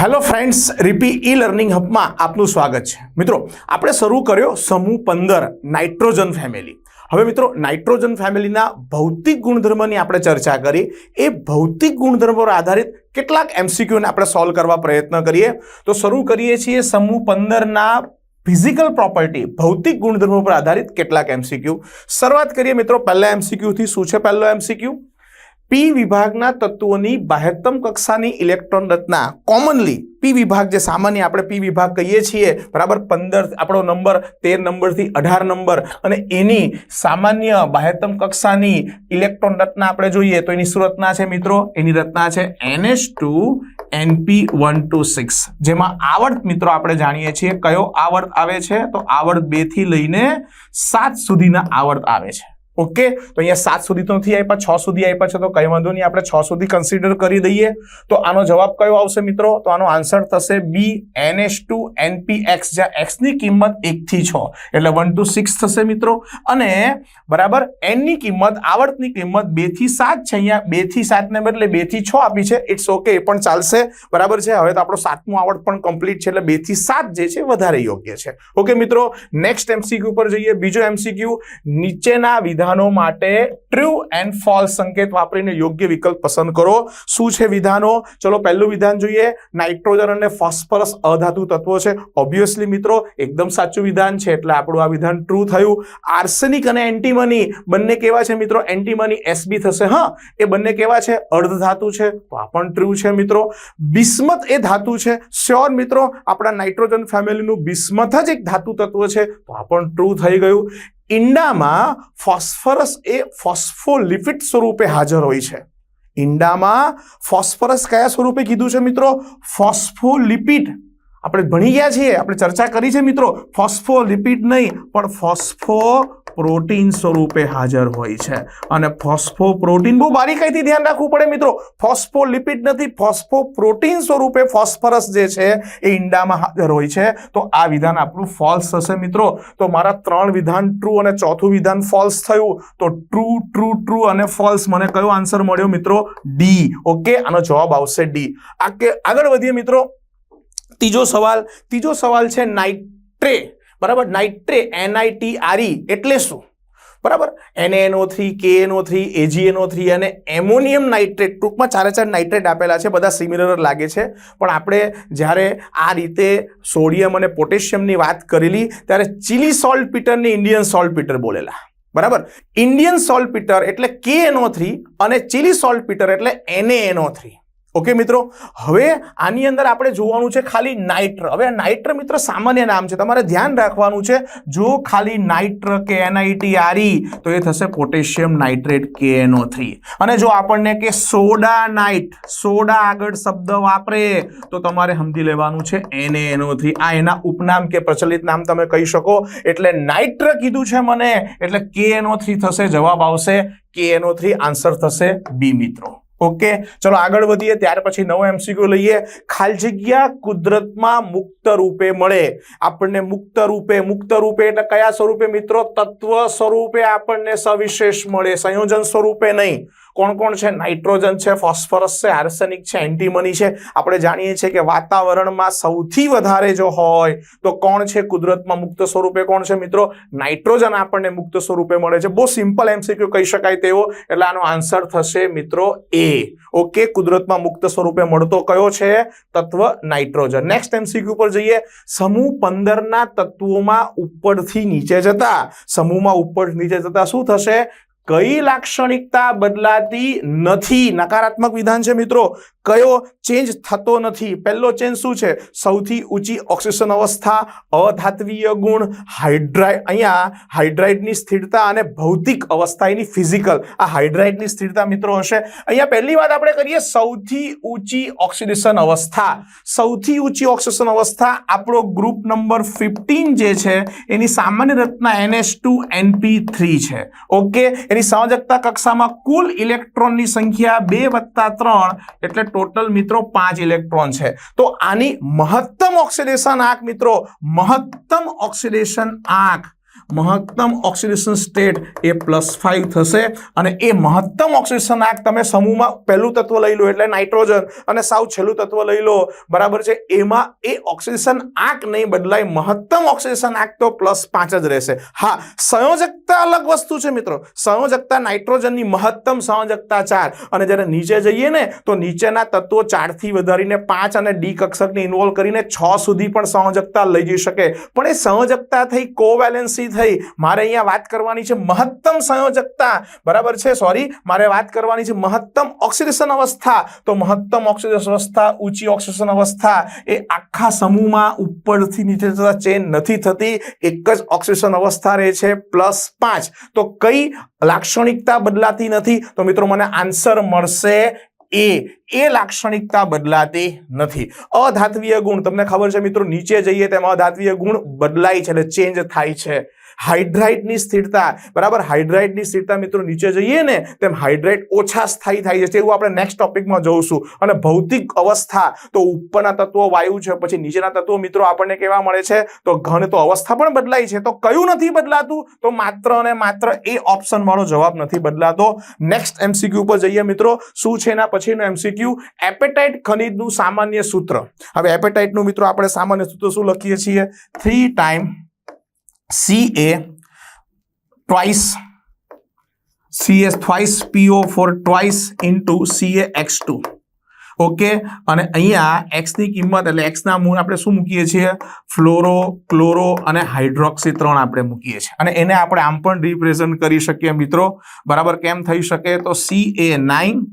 Hello friends, રીપી e learning હબમાં આપનું સ્વાગત છે. મિત્રો, આપણે શરૂ કર્યો સમૂહ પંદર, નાઇટ્રોજન ફેમિલી. હવે મિત્રો, નાઇટ્રોજન ફેમિલીના ભૌતિક ગુણધર્મની આપણે ચર્ચા કરી. એ ભૌતિક ગુણધર્મો પર આધારિત કેટલાક એમસીક્યુને આપણે સોલ્વ કરવા પ્રયત્ન કરીએ. તો શરૂ કરીએ છીએ સમૂહ પંદરના ફિઝિકલ પ્રોપર્ટી, ભૌતિક ગુણધર્મો પર આધારિત કેટલાક એમસીક્યુ. શરૂઆત કરીએ મિત્રો, પહેલા એમસીક્યુથી શું છે? પહેલો એમસીક્યુ પી વિભાગના તત્વોની બાહ્યતમ કક્ષાની ઇલેક્ટ્રોન રચના. કોમનલી પી વિભાગ જે સામાન્ય આપણે પી વિભાગ કહીએ છીએ, બરાબર પંદર, આપણો નંબર, તેર નંબરથી અઢાર નંબર. અને એની સામાન્ય બાહ્યતમ કક્ષાની ઇલેક્ટ્રોન રચના આપણે જોઈએ તો એની શું રચના છે મિત્રો? એની રચના છે NH two NP one two six જેમાં આવર્ત મિત્રો આપણે જાણીએ છીએ. કયો આવર્ત આવે છે? તો આવર્ત બેથી લઈને સાત સુધીના આવર્ત આવે છે. ઓકે તો અહીંયા સાત સુધી તો નથી આપ્યા, છ સુધી આપ્યા છે, તો કંઈ વાંધો નહીં, આપણે છ સુધી કન્સિડર કરી દઈએ. તો આનો જવાબ કયો આવશે મિત્રો? તો આનો આન્સર થશે B N S two NP X જ્યાં એક્સની કિંમત એકથી છ. એટલે વન ટુ સિક્સ થશે મિત્રો. અને બરાબર એનની કિંમત, આવર્તની કિંમત બેથી સાત છે અહીંયા. બેથી સાતને બદલે બેથી છ આપી છે. ઇટ્સ ઓકે એ પણ ચાલશે. બરાબર છે? હવે તો આપણો સાતમું આવર્ત પણ કમ્પ્લીટ છે, એટલે બેથી સાત જે છે વધારે યોગ્ય છે. ઓકે મિત્રો નેક્સ્ટ એમસીક્યુ પર જઈએ. બીજો એમસીક્યુ નીચેના વિધાનો માટે ટ્રુ એન્ડ ફોલ્સ સંકેત વાપરીને યોગ્ય વિકલ્પ પસંદ કરો. શું છે વિધાનો? ચલો પહેલું વિધાન જોઈએ. નાઇટ્રોજન અને ફોસ્ફરસ અધાતુ તત્વો છે. ઓબ્વિયસલી મિત્રો, એકદમ સાચું વિધાન છે. એટલે આપણું આ વિધાન ટ્રુ થયું. આર્સેનિક અને એન્ટીમની બંને કેવા છે મિત્રો? એન્ટીમની એસબી થશે, હા. એ બંને કેવા છે? અર્ધ ધાતુ છે. તો આ પણ ટ્રુ છે મિત્રો. બિસ્મત એ ધાતુ છે. શ્યોર મિત્રો, આપણા નાઇટ્રોજન ફેમિલીનું બિસ્મત જ એક ધાતુ તત્વ છે. તો આ પણ ટ્રુ થઈ ગયું. ઈંડામાં ફોસ્ફરસ એ ફોસ્ફોલિપિડ સ્વરૂપે હાજર હોય છે. ઈંડામાં ફોસ્ફરસ કયા સ્વરૂપે કીધું છે મિત્રો? ફોસ્ફોલિપિડ. આપણે ભણી ગયા છીએ, આપણે ચર્ચા કરી છે મિત્રો. ફોસ્ફોલિપિડ નહીં, પણ ફોસ્ફો પ્રોટીન સ્વરૂપે હાજર હોય છે. અને ફોસ્ફો પ્રોટીન બહુ બારીકાઈથી ધ્યાન રાખવું પડે મિત્રો. ફોસ્ફોલિપિડ નથી ફોસ્ફો પ્રોટીન સ્વરૂપે ફોસ્ફરસ જે છે એ ઈંડામાં હાજર હોય છે. તો આ વિધાન આપણું ફોલ્સ થશે મિત્રો. તો મારા ત્રણ વિધાન ટ્રુ અને ચોથું વિધાન ફોલ્સ થયું. તો ટ્રુ ટ્રુ ટ્રુ અને ફોલ્સ મને કયો આન્સર મળ્યો મિત્રો? ડી ઓકે આનો જવાબ આવશે ડી આ કે આગળ વધીએ મિત્રો. ત્રીજો સવાલ ત્રીજો સવાલ છે નાઇટ્રે. બરાબર? નાઇટ્રે એનઆઈટીઆરઈ એટલે શું? બરાબર? NNO three KNO three AGNO three અને એમોનિયમ નાઇટ્રેટ ટૂંકમાં ચારે ચાર નાઇટ્રેટ આપેલા છે, બધા સિમિલર લાગે છે. પણ આપણે જ્યારે આ રીતે સોડિયમ અને પોટેશિયમની વાત કરેલી, ત્યારે Chile salt Indian salt Peter બોલેલા. બરાબર? ઇન્ડિયન સોલ્ટ પીટર એટલે કેએનઓ થ્રી અને ચીલી સોલ્ટ પીટર એટલે એનએએનઓ થ્રી. ઓકે, મિત્રો? હવે આની અંદર આપણે જોવાનું છે ખાલી નાઇટ્ર હવે નાઇટ્ર મિત્ર સામાન્ય નામ છે. તમારે ધ્યાન રાખવાનું છે, જો ખાલી નાઇટ્ર કે એનઆઈટીઆરઈ તો એ થશે પોટેશિયમ નાઇટ્રેટ કેએનઓ થ્રી. અને જો આપણને કે સોડા નાઇટ, સોડા આગળ શબ્દ વાપરે, તો તમારે સમજી લેવાનું છે એનએનઓ થ્રી. આ એના ઉપનામ કે પ્રચલિત નામ તમે કહી શકો. એટલે નાઇટ્ર કીધું છે મને, એટલે કેએનઓ થ્રી થશે, જવાબ આવશે કેએનઓ થ્રી. આન્સર થશે બી મિત્રો. ઓકે, ચલો આગળ વધીએ, ત્યાર પછી નવો એમસીક્યુ લઈએ. ખાલી જગ્યા કુદરતમાં મુક્ત રૂપે મળે. આપણને મુક્ત રૂપે મુક્ત રૂપે એટલે કયા સ્વરૂપે મિત્રો? તત્વ સ્વરૂપે આપણને સવિશેષ મળે. સંયોજન સ્વરૂપે નહીં. કોણ કોણ છે? નાઇટ્રોજન છે, ફોસ્ફરસ છે, આર્સેનિક છે, એન્ટીમની છે. આપણે જાણીએ છીએ કે વાતાવરણમાં સૌથી વધારે જો હોય તો કોણ છે? કુદરતમાં મુક્ત સ્વરૂપે કોણ છે મિત્રો? નાઇટ્રોજન આપણને મુક્ત સ્વરૂપે મળે છે. બહુ સિમ્પલ એમસીક્યુ કહી શકાય તેવો. એટલે આનો આન્સર થશે મિત્રો એ ઓકે કુદરતમાં મુક્ત સ્વરૂપે મળતો કયો છે? તત્વ નાઇટ્રોજન. નેક્સ્ટ એમસીક્યુ પર જઈએ. સમૂહ પંદરના તત્વોમાં ઉપરથી નીચે જતા. સમૂહમાં ઉપર નીચે જતા શું થશે? કઈ લાક્ષણિકતા બદલાતી નથી? નકારાત્મક વિધાન છે મિત્રો. કયો ચેન્જ થતો નથી? પહેલો ચેન્જ શું છે? સૌથી ઊંચી ઓક્સિજન અવસ્થા, અધાત્વીય ગુણ હાઇડ્રાઇડ અહીંયા હાઇડ્રાઇડની સ્થિરતા અને ભૌતિક અવસ્થા એની ફિઝિકલ આ હાઇડ્રાઇડની સ્થિરતા મિત્રો હશે. અહીંયા પહેલી વાત આપણે કરીએ, સૌથી ઊંચી ઓક્સિડેશન અવસ્થા. સૌથી ઊંચી ઓક્સિજન અવસ્થા આપણો ગ્રુપ નંબર ફિફ્ટીન જે છે, એની સામાન્ય રચના એનએસ ટુ એનપી થ્રી છે. ઓકે એની સંયોજકતા કક્ષામાં કુલ ઇલેક્ટ્રોનની સંખ્યા બે વત્તા ત્રણ, એટલે ટોટલ મિત્રો પાંચ ઇલેક્ટ્રોન છે. તો આની મહત્તમ ઓક્સિડેશન આંક મિત્રો મહત્તમ ઓક્સિડેશન આંક મહત્તમ ઓક્સિડેશન સ્ટેટ એ પ્લસ ફાઇવ થશે અને એ મહત્તમ ઓક્સિડેશન આંક તમે સમૂહમાં પહેલું તત્વ લઈ લો એટલે નાઇટ્રોજન અને સાવ છેલ્લું તત્વ લઈ લો. બરાબર છે? એમાં એ ઓક્સિડેશન આંક નહીં બદલાય, મહત્તમ ઓક્સિડેશન આંક તો પ્લસ પાંચ જ રહેશે. હા, સંયોજકતા અલગ વસ્તુ છે મિત્રો. સંયોજકતા નાઇટ્રોજનની મહત્તમ સંયોજકતા ચાર. અને જ્યારે નીચે જઈએ ને, તો નીચેના તત્વો ચારથી વધારીને પાંચ અને ડી કક્ષકને ઇન્વોલ્વ કરીને છ સુધી પણ સંયોજકતા લઈ જઈ શકે. પણ એ સંયોજકતા થઈ કોવેલેન્સી થઈ મારે અહીંયા વાત કરવાની છે મહત્તમ સંયોજકતા. બરાબર છે? સોરી મારે વાત કરવાની છે મહત્તમ ઓક્સિડેશન અવસ્થા. તો મહત્તમ ઓક્સિડેશન અવસ્થા, ઊંચી ઓક્સિડેશન અવસ્થા એ આખા સમૂહમાં ઉપરથી નીચે જતા ચેન નથી થતી. એક જ ઓક્સિડેશન અવસ્થા રહે છે પ્લસ પાંચ. તો કઈ લાક્ષણિકતા બદલાતી નથી? તો મિત્રો મને આન્સર મળશે એ. એ લાક્ષણિકતા બદલાતી નથી. અધાત્વીય ગુણ. તમને ખબર છે મિત્રો, નીચે જઈએ તેમ અધાત્વીય ગુણ બદલાય છે એટલે ચેન્જ થાય છે. હાઇડ્રાઇટની સ્થિરતા. બરાબર? હાઇડ્રાઇટની સ્થિરતા મિત્રો નીચે જઈએ ને તેમ હાઇડ્રાઇટ ઓછા સ્થાયી થાય છે. એવું આપણે નેક્સ્ટ ટોપિકમાં જોઈશું અને ભૌતિક અવસ્થા, તો ઉપરના તત્વો વાયુ છે, પછી નીચેના તત્વો મિત્રો આપણને કેવા મળે છે? તો ઘન, તો અવસ્થા પણ બદલાય છે. તો કયું નથી બદલાતું? તો માત્ર અને માત્ર એ ઓપ્શન વાળો જવાબ નથી બદલાતો. નેક્સ્ટ એમસીક્યુ ઉપર જઈએ મિત્રો. શું છે એના પછીનું એમસીક્યુ એપેટાઇટ ખનિજનું સામાન્ય સૂત્ર. હવે એપેટાઇટનું મિત્રો આપણે સામાન્ય સૂત્ર શું લખીએ છીએ? Three time C S twice PO four twice into C A X two okay અને અહીંયા એક્સની કિંમત એટલે એક્સના મૂળ આપણે શું મૂકીએ છીએ? ફ્લોરો, ક્લોરો અને હાઇડ્રોક્સી ત્રણ આપણે મૂકીએ છીએ. અને એને આપણે આમ પણ રિપ્રેઝન્ટ કરી શકીએ મિત્રો. બરાબર કેમ થઈ શકે? તો C A nine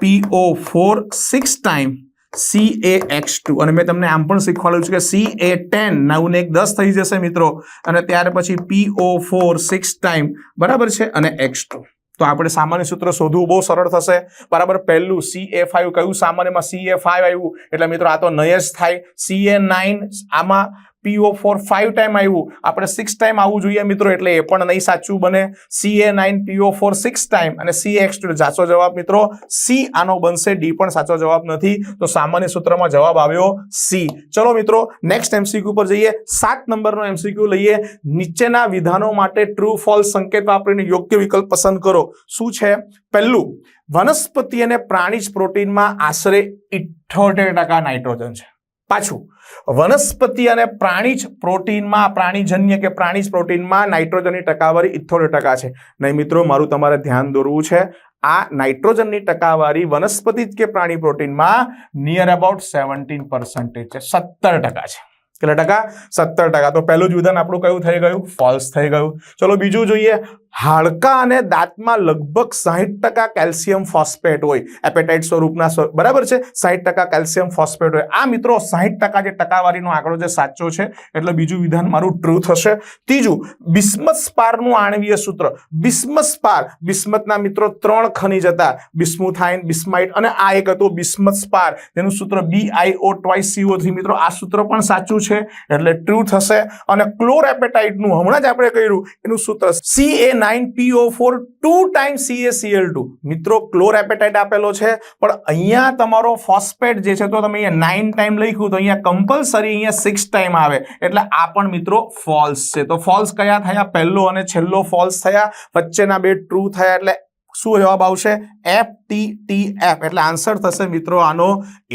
PO four six time C A X two અને મેં તમને આમ પણ શીખવાડ્યું છે કે સી એ ટેન નવ ને એક દસ થઈ જશે મિત્રો. અને ત્યાર પછી પીઓ ફોર સિક્સ ટાઈમ બરાબર છે? અને એક્સ ટુ તો આપણે સામાન્ય સૂત્ર શોધવું બહુ સરળ થશે. બરાબર, પહેલું સી એ ફાઈવ કયું સામાન્યમાં સી એ ફાઈવ આવ્યું? એટલે મિત્રો આ તો નય જ થાય. સી એ નાઇન આમાં પીઓ ફોર ફાઈવ ટાઈમ આવ્યું. આપણે સિક્સ ટાઈમ આવવું જોઈએ મિત્રો, એટલે એ પણ નહીં સાચું બને. C A nine PO four six time અને સી એક્સ સાચો જવાબ મિત્રો સી આનો બનશે ડી પણ સાચો જવાબ નથી. તો સામાન્ય સૂત્રમાં જવાબ આવ્યો સી ચલો મિત્રો નેક્સ્ટ એમસીક્યુ પર જઈએ. સાત નંબરનો એમસીક્યુ લઈએ. નીચેના વિધાનો માટે ટ્રુ ફોલ્સ સંકેત વાપરીને યોગ્ય વિકલ્પ પસંદ કરો. શું છે? પહેલું, વનસ્પતિ અને પ્રાણી જ પ્રોટીનમાં આશરે ઇઠોતેર ટકા નાઇટ્રોજન છે. પાછું વનસ્પતિ અને પ્રાણીજ પ્રોટીનમાં, પ્રાણીજન્ય કે પ્રાણીજ પ્રોટીનમાં નાઇટ્રોજનની ટકાવારી ઇઠ્ઠોતેર ટકા છે. નહીં મિત્રો, મારું તમારે ધ્યાન દોરવું છે. આ નાઇટ્રોજનની ટકાવારી વનસ્પતિ કે પ્રાણી પ્રોટીનમાં નિયર અબાઉટ સેવન્ટીન પર્સન્ટેજ છે. સત્તર ટકા છે. કેટલા ટકા? સત્તર ટકા. તો પહેલું જ વિધાન આપણું કયું થઈ ગયું? ફોલ્સ થઈ ગયું. ચલો બીજું જોઈએ. હાડકા અને દાંતમાં લગભગ સાહીઠ ટકા કેલ્શિયમ ફોસ્ફેટ હોય. એપેટાઇટ સ્વરૂપના સ્વ- બરાબર છે? સાહીઠ ટકા કેલ્શિયમ ફોસ્ફેટ હોય. આ મિત્રો સાહીઠ ટકા જે ટકાવારીનો આંકડો જે સાચો છે. એટલે બીજું વિધાન મારું ટ્રુ થશે. ત્રીજું બિસ્મસ્પારનું આણવીય સૂત્ર. બિસ્મસ્પાર સ્પાર બિસ્મથના મિત્રો ત્રણ ખનિજ હતા. બિસ્મુથાઇન, બિસ્માઇટ અને આ એક હતું બિસ્મસ્પાર તેનું સૂત્ર B I O twice C three. મિત્રો, આ સૂત્ર પણ સાચું છે. એટલે ટ્રુ થશે. અને ક્લોર એપેટાઇટનું હમણાં જ આપણે કહ્યું એનું સૂત્ર C A nine PO four two time CACL two મિત્રો ક્લોર એપેટાઇટ આપેલો છે, પણ અહીંયા તમારો ફોસ્ફેટ જે છે, તો તમે અહીંયા નાઇન ટાઈમ લખ્યું, તો અહીંયા કમ્પલસરી અહીંયા સિક્સ ટાઈમ આવે. એટલે આ પણ મિત્રો ફોલ્સ છે. તો ફોલ્સ કયા થયા? પહેલો અને છેલ્લો ફોલ્સ થયા. વચ્ચેના બે ટ્રુ થયા, એટલે શું જવાબ આવશે? એફ ટી ટી એફ એટલે આન્સર થશે મિત્રો આનો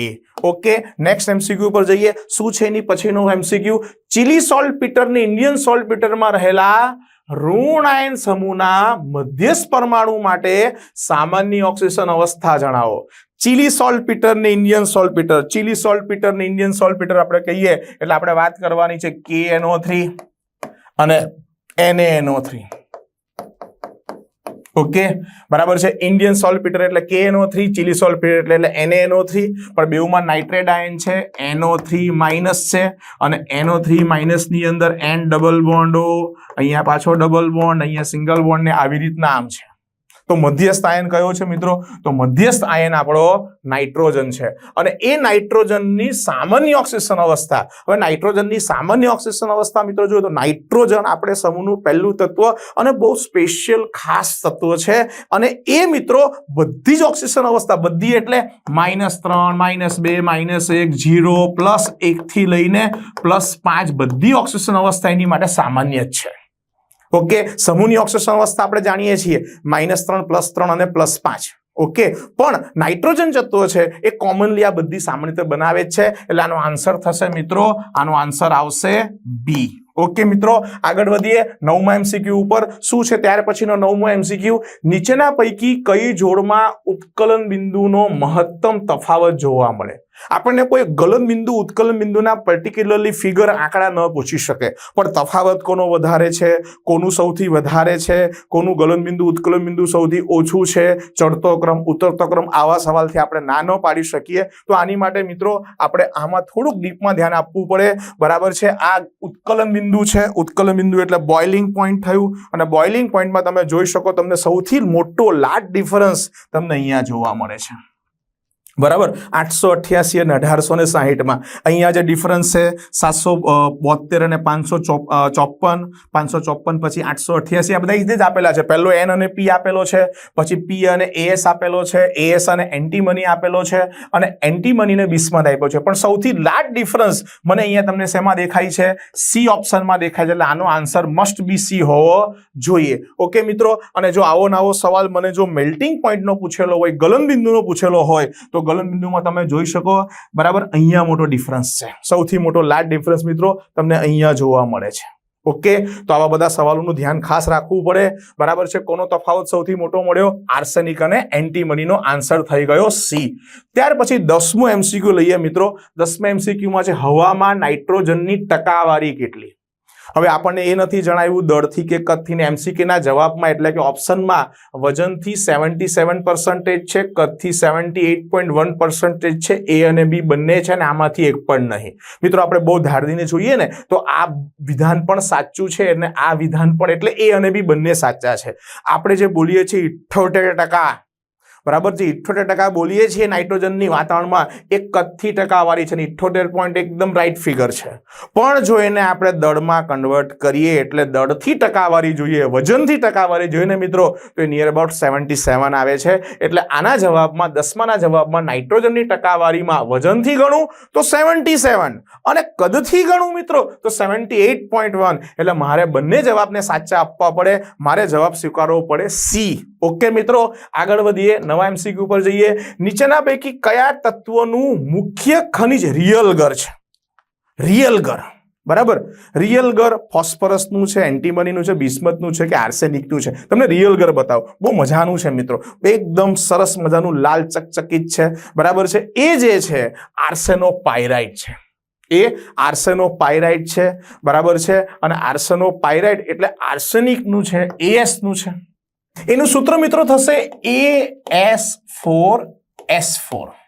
એ ઓકે નેક્સ્ટ એમસીક્યુ પર જઈએ. શું છે એની પછીનું એમસીક્યુ ચીલી સોલ્ટ પીટરની ઇન્ડિયન સોલ્ટ પીટરમાં રહેલા ઋણ આયન સમૂહના મધ્યસ્થ પરમાણુ માટે સામાન્ય ઓક્સિજન અવસ્થા જણાવો. ચીલી સોલ્ટ પીટર ને Indian saltpetre Chile saltpetre ને ઇન્ડિયન સોલ્પીટર આપણે કહીએ. એટલે આપણે વાત કરવાની છે કે એનઓ થ્રી અને એનએનઓ થ્રી. ઓકે બરાબર છે? ઇન્ડિયન સોલ્ટપીટર એટલે કે એનઓ થ્રી ચીલી સોલ્ટ એટલે એટલે એને એનએનઓ થ્રી પણ બેઉમાં નાઇટ્રેટ આયન છે એનઓ થ્રી માઇનસ છે, અને એનઓ થ્રી માઇનસની અંદર એન ડબલ બોન્ડો અહીંયા પાછો ડબલ બોન્ડ અહીંયા સિંગલ બોન્ડ ને આવી રીતના આમ છે. તો મધ્યસ્થ આયન કયો છે મિત્રો? તો મધ્યસ્થ આયન આપણો નાઇટ્રોજન છે. અને એ નાઇટ્રોજનની સામાન્ય ઓક્સિજન અવસ્થા, હવે નાઇટ્રોજનની સામાન્ય ઓક્સિજન અવસ્થા મિત્રો જોઈએ તો નાઇટ્રોજન આપણે સમૂહનું પહેલું તત્વ અને બહુ સ્પેશિયલ ખાસ તત્વ છે. અને એ મિત્રો બધી જ ઓક્સિજન અવસ્થા, બધી એટલે માઇનસ ત્રણ માઇનસ બે માઇનસ એક જીરો પ્લસ એકથી લઈને પ્લસ પાંચ બધી ઓક્સિજન અવસ્થા એની માટે સામાન્ય જ છે. ઓકે? સમૂહની ઓક્સિજન અવસ્થા આપણે જાણીએ છીએ. માઇનસ ત્રણ, પ્લસ ત્રણ અને પ્લસ પાંચ. ઓકે? પણ નાઇટ્રોજન જથ્થો છે એ કોમનલી આ બધી સામાન્ય રીતે બનાવે છે. એટલે આનો આન્સર થશે મિત્રો, આનો આન્સર આવશે બી ઓકે મિત્રો? આગળ વધીએ. નવમા એમસીક્યુ ઉપર શું છે? ત્યાર પછીનો નવમો એમસીક્યુ નીચેના પૈકી કઈ જોડમાં ઉત્કલન બિંદુનો મહત્તમ તફાવત જોવા મળે? આપણને કોઈ ગલન બિંદુ, ઉત્કલન બિંદુના પર્ટિક્યુલરલી ફિગર આંકડા ન પૂછી શકે. પણ તફાવત કોનો વધારે છે? કોનું સૌથી વધારે છે? કોનું ગલન બિંદુ, ઉત્કલન બિંદુ સૌથી ઓછું છે? ચડતો ક્રમ, ઉતરતો ક્રમ આવા સવાલથી આપણે ના ન પાડી શકીએ. તો આની માટે મિત્રો આપણે આમાં થોડુંક ડીપમાં ધ્યાન આપવું પડે. બરાબર છે? આ ઉત્કલન બિંદુ છે. ઉત્કલન બિંદુ એટલે બોઇલિંગ પોઈન્ટ થયું. અને બોઇલિંગ પોઈન્ટમાં તમે જોઈ શકો તમને સૌથી મોટો લાર્જ ડિફરન્સ તમને અહીંયા જોવા મળે છે. બરાબર? આઠસો અઠ્યાસી અને અઢારસો ને સાહીઠમાં. અહીંયા જે ડિફરન્સ છે, સાતસો બોતેર અને પાંચસો ચોપન પાંચસો ચોપન પછી આઠસો અઠ્યાસી, આ બધા રીતે જ આપેલા છે. પહેલો એન અને પી આપેલો છે, પછી પી અને એએસ આપેલો છે એએસ અને એન્ટી મની આપેલો છે, અને એન્ટી મનીને બીસમાં આપ્યો છે. પણ સૌથી લાર્જ ડિફરન્સ મને અહીંયા તમને શેમાં દેખાય છે? સી ઓપ્શનમાં દેખાય છે. એટલે આનો આન્સર મસ્ટ બી સી હોવો જોઈએ. ઓકે મિત્રો? અને જો આવો નવો સવાલ મને જો મેલ્ટિંગ પોઈન્ટનો પૂછેલો હોય, ગલનબિંદુનો પૂછેલો હોય, તો ગલનબિંદુમાં તમે જોઈ શકો, બરાબર? અહીંયા મોટો ડિફરન્સ છે. સૌથી મોટો લાર્જ ડિફરન્સ મિત્રો તમને અહીંયા જોવા મળે છે. ઓકે તો આવા બધા સવાલોનું ધ્યાન ખાસ રાખવું પડે. બરાબર છે? કોનો તફાવત સૌથી મોટો મળ્યો? આર્સેનિક અને એન્ટીમનીનો આન્સર થઈ ગયો સી ત્યાર પછી દસમું એમસીક્યુ લઈએ મિત્રો. દસમા એમસીક્યુમાં છે હવામાં નાઇટ્રોજનની ટકાવારી કેટલી? હવે આપણને એ નથી જણાવ્યું દળથી કે કદથી ને એમસીક્યુના જવાબમાં, એટલે કે ઓપ્શનમાં વજનથી સેવન્ટી સેવન પર્સન્ટેજ છે, કદથી seventy eight point one percentage છે, એ અને બી બંને છે ને આમાંથી એક પણ નહીં. મિત્રો, આપણે બહુ ધારદીને જોઈએ ને, તો આ વિધાન પણ સાચું છે અને આ વિધાન પણ એટલે એ અને બી બંને સાચા છે. આપણે જે બોલીએ છીએ ઇઠ્ઠોતેર ટકા બરાબર? છે ઇઠ્ઠોતેર ટકા બોલીએ છીએ નાઇટ્રોજનની વાતાવરણમાં, એક કદથી ટકાવારી છે ને ઇઠ્ઠોતેર પોઈન્ટ એકદમ રાઈટ ફિગર છે. પણ જો એને આપણે દળમાં કન્વર્ટ કરીએ, એટલે દળથી ટકાવારી જોઈએ, વજનથી ટકાવારી જોઈએ ને મિત્રો, તો એ નિયર અબાઉટ સેવન્ટી સેવન આવે છે. એટલે આના જવાબમાં, દસમાના જવાબમાં નાઇટ્રોજનની ટકાવારીમાં વજનથી ગણું, તો સેવન્ટી સેવન અને કદથી ગણું મિત્રો, તો સેવન્ટી એઇટ પોઈન્ટ વન એટલે મારે બંને જવાબને સાચા આપવા પડે, મારે જવાબ સ્વીકારવો પડે સી ઓકે મિત્રો, આગળ વધીએ, નવા એમસીક્યુ ઉપર જઈએ. નીચેના પૈકી કયા તત્વનું મુખ્ય ખનિજ રિયલ ગર છે? રિયલ ગર બરાબર? રિયલ ગર ફોસ્ફરસનું છે, એન્ટીમનીનું છે, બિસ્મતનું છે કે આર્સેનિકનું છે? તમને રિયલ ગર બતાવો. બહુ મજાનું છે મિત્રો. એકદમ સરસ મજાનું લાલ ચકચકિત છે, બરાબર છે? એ જે છે આર્સેનો પાયરાઇટ છે. એ આર્સેનો પાયરાઇટ છે, બરાબર છે? અને આર્સેનો પાયરાઇટ એટલે આર્સેનિકનું છે એએસનું છે. એનું સૂત્ર મિત્રો થશે A S four S four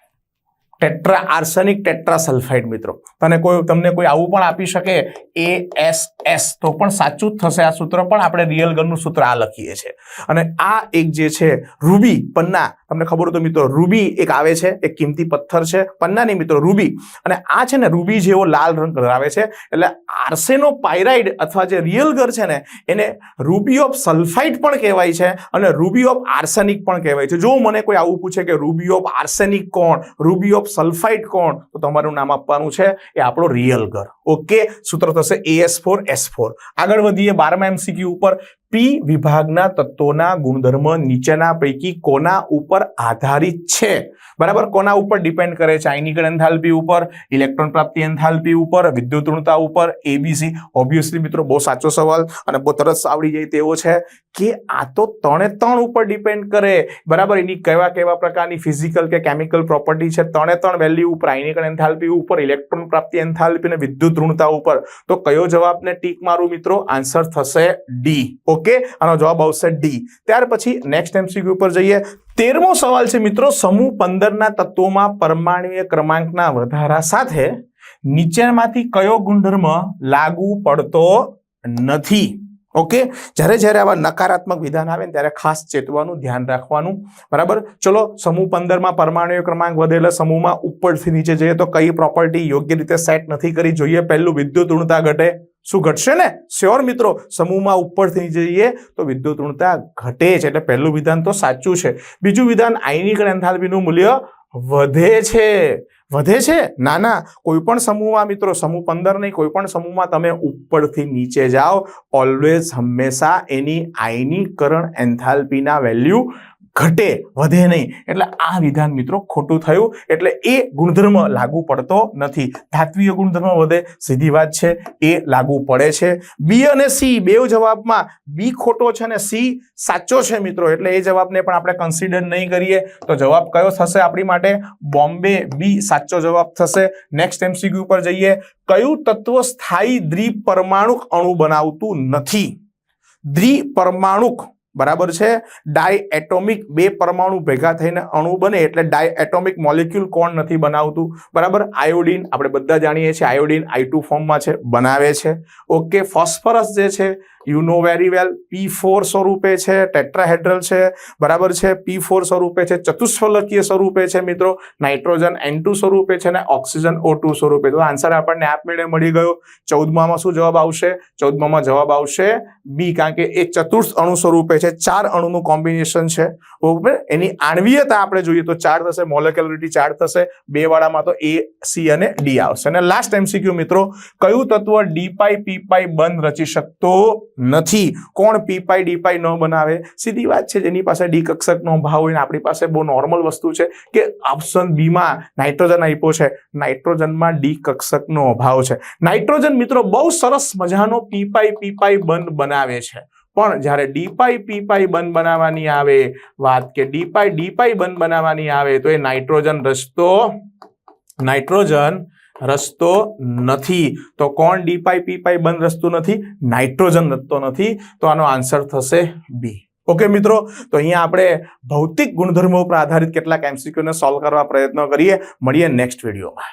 tetra arsenic tetra sulphide મિત્રો. તને કોઈ, તમને કોઈ આવું પણ આપી શકે? એ એસ એસ તો પણ સાચું જ થશે આ સૂત્ર, પણ આપણે રિયલ ગનનું સૂત્ર આ લખીએ છીએ. અને આ એક જે છે, રૂબી પન્ના. તમને ખબર તો મિત્રો, રૂબી એક આવે છે, એક કિંમતી પથ્થર છે, પન્નાની મિત્રો, રૂબી. અને આ છે ને રૂબી જેવો લાલ રંગ ધરાવે છે, એટલે આર્સેનો પાયરાઇડ અથવા જે રિયલ ગર છે ને, એને રૂબી ઓફ સલ્ફાઇડ પણ કહેવાય છે અને રૂબી ઓફ આર્સેનિક પણ કહેવાય છે. જો મને કોઈ આવું પૂછે કે રૂબી ઓફ આર્સેનિક કોણ? રૂબી ઓફ સલ્ફાઇડ કોણ? તો તમારું નામ આપવાનું છે એ આપણો રિયલ ઘર. ઓકે? સૂત્ર થશે એએસ ફોર એસ ફોર આગળ વધીએ બારમા એમસીક્યુ ઉપર. પી વિભાગના તત્વોના ગુણધર્મ નીચેના પૈકી કોના ઉપર આધારિત છે? બરાબર? કોના ઉપર ડિપેન્ડ કરે? છે આયનિકલ એન્થાલ્પી ઉપર, ઇલેક્ટ્રોન પ્રાપ્તિ એન્થાલ્પી ઉપર, વિદ્યુત ઋણતા ઉપર? એબીસી ઓબ્વિયસલી મિત્રો, બહુ સાચો સવાલ અને બહુ તરત આવડી જાય તેવો છે કે આ તો ત્રણે ત્રણ ઉપર ડિપેન્ડ કરે. બરાબર? એની કેવા કેવા પ્રકારની ફિઝિકલ કે કેમિકલ પ્રોપર્ટી છે? ત્રણે ત્રણ વેલ્યુ ઉપર આયનિકલ એન્થાલ્પી ઉપર, ઇલેક્ટ્રોન પ્રાપ્તિ એન્થાલ્પી અને વિદ્યુત ઋણતા ઉપર. તો કયો જવાબને ટીક મારું મિત્રો? આન્સર થશે ડી ઓકે? આનો જવાબ આવશે ડી ત્યાર પછી નેક્સ્ટ એમસીક્યુ ઉપર જઈએ. તેરમો સવાલ છે મિત્રો, સમૂહ પંદરના તત્વોમાં પરમાણુય ક્રમાંકના વધારા સાથે નીચેમાંથી કયો ગુણધર્મ લાગુ પડતો નથી? ઓકે? જ્યારે જ્યારે આવા નકારાત્મક વિધાન આવે ને ત્યારે ખાસ ચેતવાનું ધ્યાન રાખવાનું. બરાબર? ચલો, સમૂહ પંદરમાં પરમાણુય ક્રમાંક વધેલા સમૂહમાં ઉપરથી નીચે જઈએ તો કઈ પ્રોપર્ટી યોગ્ય રીતે સેટ નથી કરી? જોઈએ, પહેલું વિદ્યુત ઋણતા ઘટે. શું ઘટશે ને? શ્યોર મિત્રો, સમૂહમાં ઉપરથી થઈ જઈએ તો વિદ્યુત ઋણતા ઘટે છે. એટલે પહેલું વિધાન તો સાચું છે. બીજું વિધાન આયનિક એન્થાલ્પીનું મૂલ્ય વધે છે. વધે છે? ના ના. કોઈ પણ સમૂહમાં, મિત્રો, સમૂહ પંદર નહીં કોઈ પણ સમૂહમાં તમે ઉપરથી નીચે જાઓ ઓલવેઝ હંમેશા એની આયનીકરણ, એન્થાલ્પીના વેલ્યુ ઘટે, વધે નહીં. એટલે આ વિધાન મિત્રો ખોટું થયું. એટલે એ ગુણધર્મ લાગુ પડતો નથી. ધાત્વીય ગુણધર્મ વધે, સીધી વાત છે, એ લાગુ પડે છે. બી અને સી બે જવાબમાં બી ખોટો છે ને સી સાચો છે મિત્રો. એટલે એ જવાબને પણ આપણે કન્સિડર નહીં કરીએ. તો જવાબ કયો થશે આપણી માટે? બોમ્બે બી સાચો જવાબ થશે. નેક્સ્ટ એમસીક્યુ પર જઈએ. કયું તત્વ સ્થાયી દ્વિપરમાણુક અણુ બનાવતું નથી? દ્વિપરમાણુક બરાબર છે? ડાય એટોમિક બે પરમાણુ ભેગા થઈને અણુ બને એટલે ડાય એટોમિક મોલિક્યુલ કોણ નથી બનાવતું? બરાબર? આયોડિન આપણે બધા જાણીએ છીએ આયોડિન આઈ ટુ ફોર્મમાં છે, બનાવે છે. ઓકે ફોસ્ફરસ જે છે you know very well P four સ્વરૂપે છે, ટેટ્રાહેડ્રલ છે, બરાબર છે પી ફોર સ્વરૂપે છે ચતુષ્ફલકીય સ્વરૂપે છે મિત્રો, નાઇટ્રોજન એન ટુ સ્વરૂપે છે ને ઓક્સિજન ઓ ટુ સ્વરૂપે તો આન્સર આપણને આપમેળે મળી ગયો. ચૌદમામાં શું જવાબ આવશે? ચૌદમામાં જવાબ આવશે બી કારણ કે એ ચતુર્થ અણુ સ્વરૂપે છે. ચાર અણુનું કોમ્બિનેશન છે. બરોબર? એની આણવીયતા આપણે જોઈએ તો ચાર થશે મોલેક્યુલરિટી ચાર થશે, બે વાળામાં તો એ સી અને ડી આવશે. અને લાસ્ટ એમસીક્યુ મિત્રો, કયું તત્વ ડી પાઈ પી પાઈ બંધ રચી શકતો નથી. કોણ પીપાઈ ડીપાઈ ન બનાવે? સીધી વાત છે, જેની પાસે ડી કક્ષકનો ભાવ હોય ને આપણી પાસે બહુ નોર્મલ વસ્તુ છે કે ઓપ્શન બીમાં નાઇટ્રોજન આપ્યો છે. નાઇટ્રોજનમાં ડી કક્ષકનો અભાવ છે. નાઇટ્રોજન મિત્રો બહુ સરસ મજાનો પીપાઈ પીપાઈ બંધ બનાવે છે. પણ જ્યારે ડીપાઈ પીપાઈ બંધ બનાવવાની આવે, વાત કે ડીપાઈ ડીપાઈ બંધ બનાવવાની આવે, તો એ નાઇટ્રોજન રસ્તો નાઇટ્રોજન રચતો નથી. તો કોણ ડી પાઈ પી પાઈ બંધ રસ્તો નથી? નાઇટ્રોજન રસ્તો નથી. તો આનો આન્સર થશે બી ઓકે મિત્રો, તો અહીંયા આપણે ભૌતિક ગુણધર્મો પર આધારિત કેટલાક એમસીક્યુને સોલ્વ કરવા પ્રયત્ન કરીએ. મળીએ નેક્સ્ટ વિડીયોમાં